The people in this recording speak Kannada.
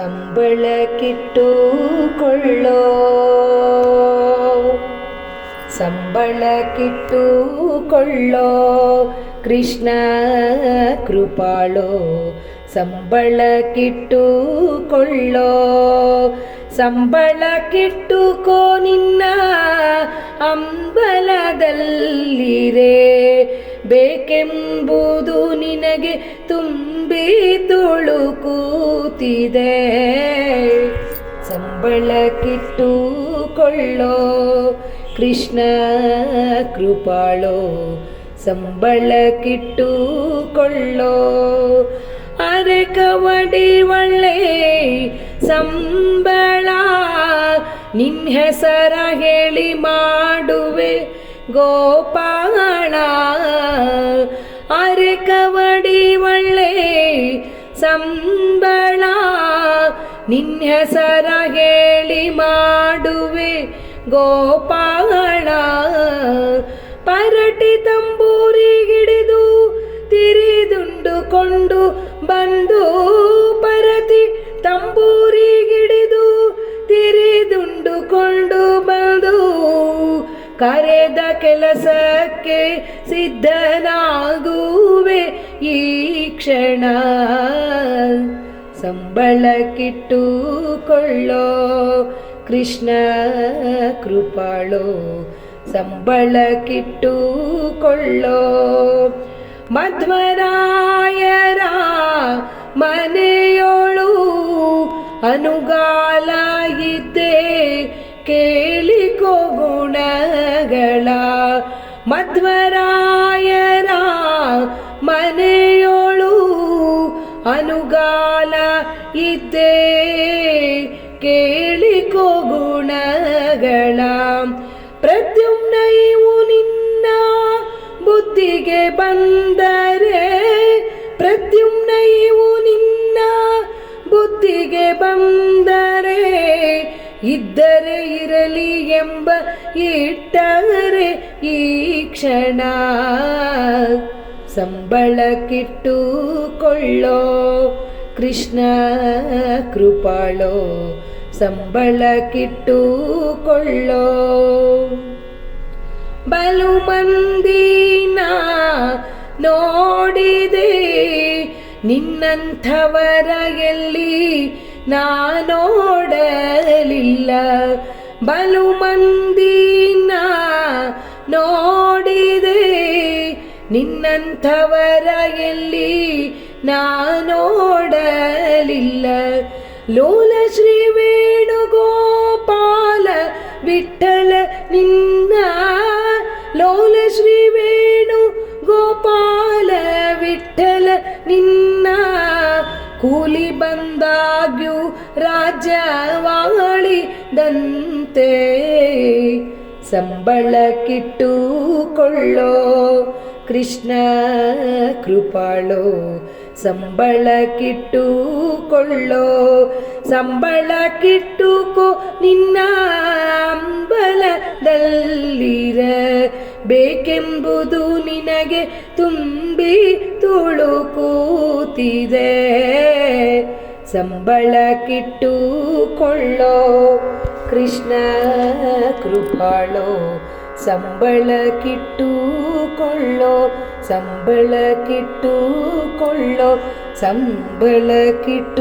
ಸಂಬಳಕ್ಕಿಟ್ಟುಕೊಳ್ಳೋ ಸಂಬಳಕ್ಕಿಟ್ಟುಕೊಳ್ಳೋ ಕೃಷ್ಣ ಕೃಪಾಳೋ ಸಂಬಳ ಕಿಟ್ಟುಕೊಳ್ಳೋ ಸಂಬಳ ಕಿಟ್ಟು ಕೋ ನಿನ್ನ ಅಂಬಲದಲ್ಲಿರೇ ಬೇಕೆಂಬುದು ನಿನಗೆ ತುಂಬಿ ತುಳುಕುತ್ತಿದೆ ಸಂಬಳಕ್ಕಿಟ್ಟುಕೊಳ್ಳೋ ಕೃಷ್ಣ ಕೃಪಾಳೋ ಸಂಬಳಕ್ಕಿಟ್ಟುಕೊಳ್ಳೋ ಅರೆ ಕವಡಿ ಒಳ್ಳೆ ಸಂಬಳ ನಿನ್ನ ಹೆಸರ ಹೇಳಿ ಮಾಡುವೆ ಗೋಪಾಳ ಅರೆ ಕವಡಿ ಒಳ್ಳೆ ಸಂಬಳ ನಿನ್ ಹೆಸರ ಹೇಳಿ ಮಾಡುವೆ ಗೋಪಾಳ ಪರಟಿ ತಂಬೂರಿ ಹಿಡಿದು ತಿರಿದುಂಡುಕೊಂಡು ಬಂದು ಪರತಿ ತಂಬೂರಿ ಹಿಡಿದು ತಿರಿದುಂಡುಕೊಂಡು ಬಂದು ಕರೆದ ಕೆಲಸಕ್ಕೆ ಸಿದ್ಧನಾಗುವೆ ಈ ಕ್ಷಣ. ಸಂಬಳಕ್ಕಿಟ್ಟುಕೊಳ್ಳೋ ಕೃಷ್ಣ ಕೃಪಾಳೋ ಸಂಬಳಕ್ಕಿಟ್ಟುಕೊಳ್ಳೋ ಮಧ್ವರಾಯರ ಮನೆಯೋಳು ಅನುಗಾಲಾಗಿದ್ದೆ ಕೇಳಿಕೋ ಗುಣಗಳ ಮಧ್ವರಾಯರ ಇದ್ದೆ ಕೇಳಿಕೋ ಗುಣಗಳ. ಪ್ರದ್ಯುಮ್ನೈವು ನಿನ್ನ ಬುದ್ಧಿಗೆ ಬಂದರೆ, ಪ್ರದ್ಯುಮ್ನೈವು ನಿನ್ನ ಬುದ್ಧಿಗೆ ಬಂದರೆ, ಇದ್ದರೆ ಇರಲಿ ಎಂಬ ಇಟ್ಟರೆ ಈ ಕ್ಷಣ. ಸಂಬಳಕ್ಕಿಟ್ಟುಕೊಳ್ಳೋ ಕೃಷ್ಣ ಕೃಪಾಳೋ ಸಂಬಳಕ್ಕಿಟ್ಟುಕೊಳ್ಳೋ ಬಲು ಮಂದಿನ ನೋಡಿದೆ ನಿನ್ನಂಥವರ ಎಲ್ಲಿ ನಾ ನೋಡಲಿಲ್ಲ. ಬಲು ಮಂದಿನ ನೋಡಿದೆ ನಿನ್ನಂಥವರ ಎಲ್ಲಿ ನಾ ನೋಡಲಿಲ್ಲ ಲೋಲ ಶ್ರೀ ವೇಣುಗೋಪಾಲ ವಿಠಲ ನಿನ್ನ. ಲೋಲ ಶ್ರೀ ವೇಣು ಗೋಪಾಲ ವಿಠಲ ನಿನ್ನ. ಕೂಲಿ ಬಂದಾಗ್ಯೂ ಸಂಬಳ ಸಂಬಳಕ್ಕಿಟ್ಟುಕೊಳ್ಳೋ ಕೃಷ್ಣ ಕೃಪಾಳೋ. ಸಂಬಳಕ್ಕಿಟ್ಟುಕೊಳ್ಳೋ ಸಂಬಳಕ್ಕಿಟ್ಟುಕೋ ನಿನ್ನ ಅಂಬಲದಲ್ಲಿರ. ಬೇಕೆಂಬುದು ನಿನಗೆ ತುಂಬಿ ತುಳುಕೂತೀರ ಸಂಬಳ ಕಿಟ್ಟುಕೊಳ್ಳೋ ಕೃಷ್ಣ ಕೃಪಾಳೋ ಸಂಬಳಕ್ಕಿಟ್ಟುಕೊಳ್ಳೋ ಸಂಬಳಕ್ಕಿಟ್ಟುಕೊಳ್ಳೋ ಸಂಬಳಕ್ಕಿಟ್ಟುಕೊಳ್ಳೋ